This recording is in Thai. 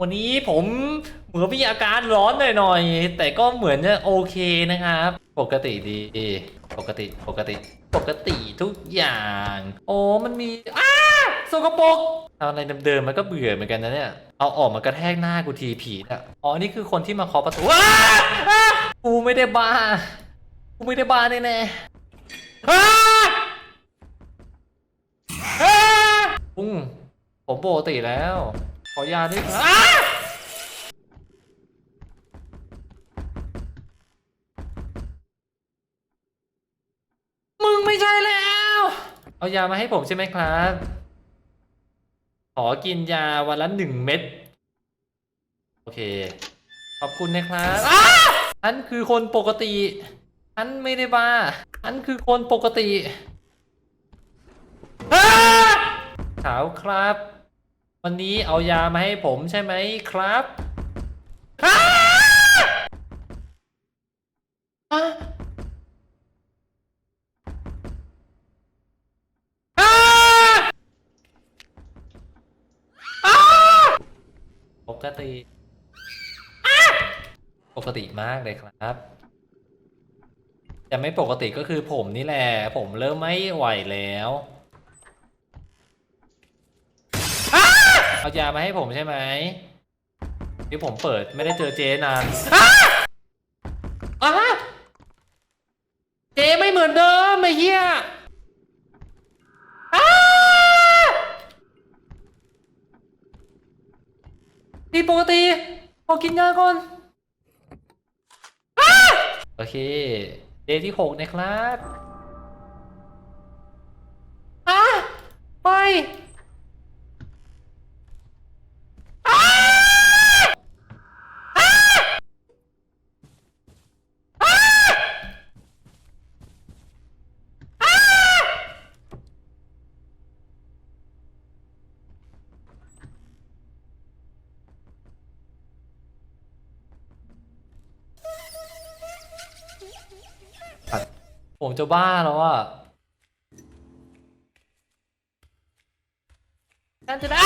วันนี้ผมเหมือนมีอาการร้อนหน่อยๆ แต่ก็เหมือนจะโอเคนะครับ ปกติดี ปกติ ปกติ ปกติทุกอย่าง โอ้มันมี อ้าสกปรกเอาอะไรเดิมๆมันก็เบื่อเหมือนกันนะเนี่ย เอาออกมากระแทกหน้ากูทีผีอะ อ๋อ นี่คือคนที่มาเคาะประตูอ้ากูไม่ได้บ้า กูไม่ได้บ้าแน่ๆอ้าอ้าปุ้งผมปกติแล้ว ขอยาด้วยครับอ้ามึงไม่ใช่แล้ว เอายามาให้ผมใช่ไหมครับ ขอกินยาวันละหนึ่งเม็ด โอเค ขอบคุณนะครับอ้าฉันคือคนปกติฉันไม่ได้บ้าฉันคือคนปกติอ้าขาวครับ วันนี้เอายามาให้ผมใช่ไหมครับปกติ ปกติมากเลยครับ จะไม่ปกติก็คือผมนี่แหละ ผมเริ่มไม่ไหวแล้วอ้า เอายามาให้ผมใช่ไหมที่ผมเปิดไม่ได้เจอเจนานอ้าอ้าเจไม่เหมือนเดิมไอ้เหี้ยอ้าดีปกติพอกินยาก่อน โอเค เดย์ที่หกนะครับอะไปอะอะอะอะ ผมจะบ้าแล้วอะฉันจะได้